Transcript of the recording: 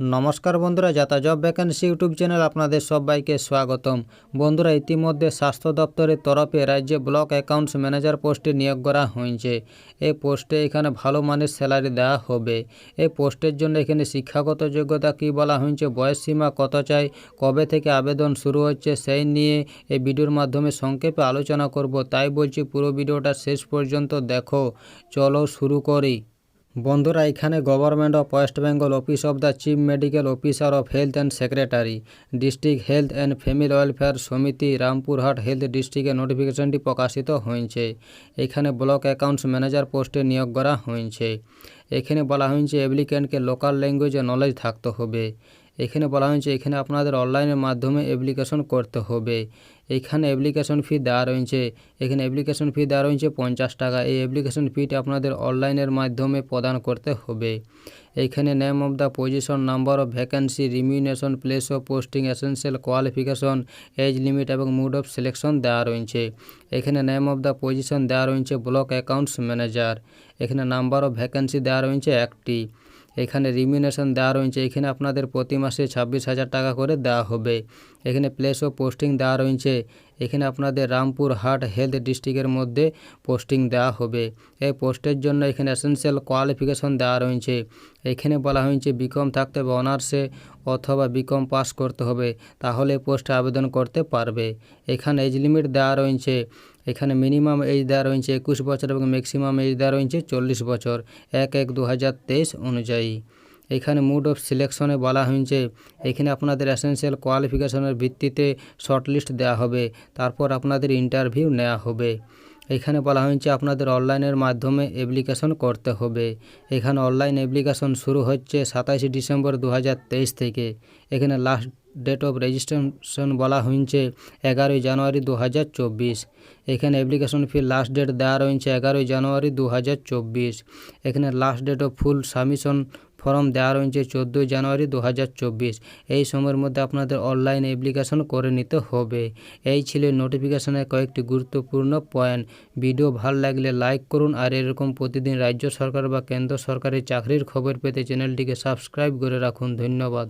নমস্কার বন্ধুরা, যাতা জব ভ্যাকেন্সি ইউটিউব চ্যানেল আপনাদের সবাইকে স্বাগতম। বন্ধুরা, ইতিমধ্যে স্বাস্থ্য দপ্তরের তরফে রাজ্যে ব্লক অ্যাকাউন্টস ম্যানেজার পোস্টে নিয়োগ করা হয়েছে। এই পোস্টে এখানে ভালো মানের স্যালারি দেওয়া হবে। এই পোস্টের জন্য এখানে শিক্ষাগত যোগ্যতা কী বলা হয়েছে, বয়স সীমা কত চাই, কবে থেকে আবেদন শুরু হচ্ছে সেই নিয়ে এই ভিডিওর মাধ্যমে সংক্ষেপে আলোচনা করব। তাই বলছি, পুরো ভিডিওটা শেষ পর্যন্ত দেখো। চলো শুরু করি। বন্ধুরা, এখানে government of West Bengal office of the chief medical officer of health and secretary district health and family welfare সমিতি রামপুরহাট হেলথ ডিস্ট্রিক্টের নোটিফিকেশনটি প্রকাশিত হয়েছে। এখানে ব্লক অ্যাকাউন্টস ম্যানেজার পোস্টে নিয়োগ করা হয়েছে। এখানে বলা হয়েছে অ্যাপ্লিক্যান্টকে লোকাল ল্যাঙ্গুয়েজে নলেজ থাকতে হবে। এখানে বলা হয়েছে, এখানে আপনাদের অনলাইনের মাধ্যমে অ্যাপ্লিকেশন করতে হবে। এখানে অ্যাপ্লিকেশন ফি দেওয়া রয়েছে। এখানে অ্যাপ্লিকেশন ফি দেওয়া রয়েছে পঞ্চাশ টাকা। এই অ্যাপ্লিকেশন ফিটি আপনাদের অনলাইনের মাধ্যমে প্রদান করতে হবে। এইখানে name of the position number of vacancy remuneration place of posting essential qualification age limit এবং মুড অফ সিলেকশন দেওয়া রয়েছে। এখানে নেম অফ দ্য পজিশন দেওয়া রয়েছে ব্লক অ্যাকাউন্টস ম্যানেজার এখানে নাম্বার অফ ভ্যাকেন্সি দেওয়া রয়েছে একটি। এখানে রিমিউনেশন দেওয়া রয়েছে। এখানে আপনাদের প্রতি মাসে ছাব্বিশ হাজার টাকা করে দেওয়া হবে। এখানে প্লেস অফ পোস্টিং দেওয়া রয়েছে। এখানে আপনাদের রামপুর হাট হেলথ ডিস্ট্রিক্টের মধ্যে পোস্টিং দেওয়া হবে। এই পোস্টের জন্য এখানে এসেন্সিয়াল কোয়ালিফিকেশন দেওয়া রয়েছে। এখানে বলা হয়েছে, বিকম থাকতে হবে অনার্সে অথবা বিকম পাস করতে হবে। তাহলে পোস্টে আবেদন করতে পারবে। এখানে এজ লিমিট দেওয়া রয়েছে। এখানে মিনিমাম এজ দেওয়া রয়েছে একুশ বছর এবং ম্যাক্সিমাম এজ দেওয়া রয়েছে চল্লিশ বছর, এক এক দু অনুযায়ী। এখানে মুড অফ সিলেকশনে বলা হয়েছে, এখানে আপনাদের এসেন্সিয়াল কোয়ালিফিকেশনের ভিত্তিতে শর্টলিস্ট দেওয়া হবে, তারপর আপনাদের ইন্টারভিউ নেওয়া হবে। এখানে বলা হয়েছে, আপনাদের অনলাইনের মাধ্যমে অ্যাপ্লিকেশন করতে হবে। এখানে অনলাইন অ্যাপ্লিকেশন শুরু হচ্ছে সাতাশে ডিসেম্বর দু হাজার তেইশ থেকে। এখানে লাস্ট ডেট অফ রেজিস্ট্রেশন বলা হয়েছে এগারোই জানুয়ারি দু হাজার চব্বিশ। এখানে অ্যাপ্লিকেশন ফি লাস্ট ডেট দেওয়া রয়েছে এগারোই জানুয়ারি দু হাজার চব্বিশ। এখানে last date of full submission form দেওয়া রয়েছে চোদ্দোই জানুয়ারি দু হাজার চব্বিশ। এই সময়ের মধ্যে আপনাদের অনলাইন অ্যাপ্লিকেশন করে নিতে হবে। এই ছিল নোটিফিকেশনের কয়েকটি গুরুত্বপূর্ণ পয়েন্ট ভিডিও ভালো লাগলে লাইক করুন আর এরকম প্রতিদিন রাজ্য সরকার বা কেন্দ্র সরকারের চাকরির খবর পেতে চ্যানেলটিকে সাবস্ক্রাইব করে রাখুন। ধন্যবাদ।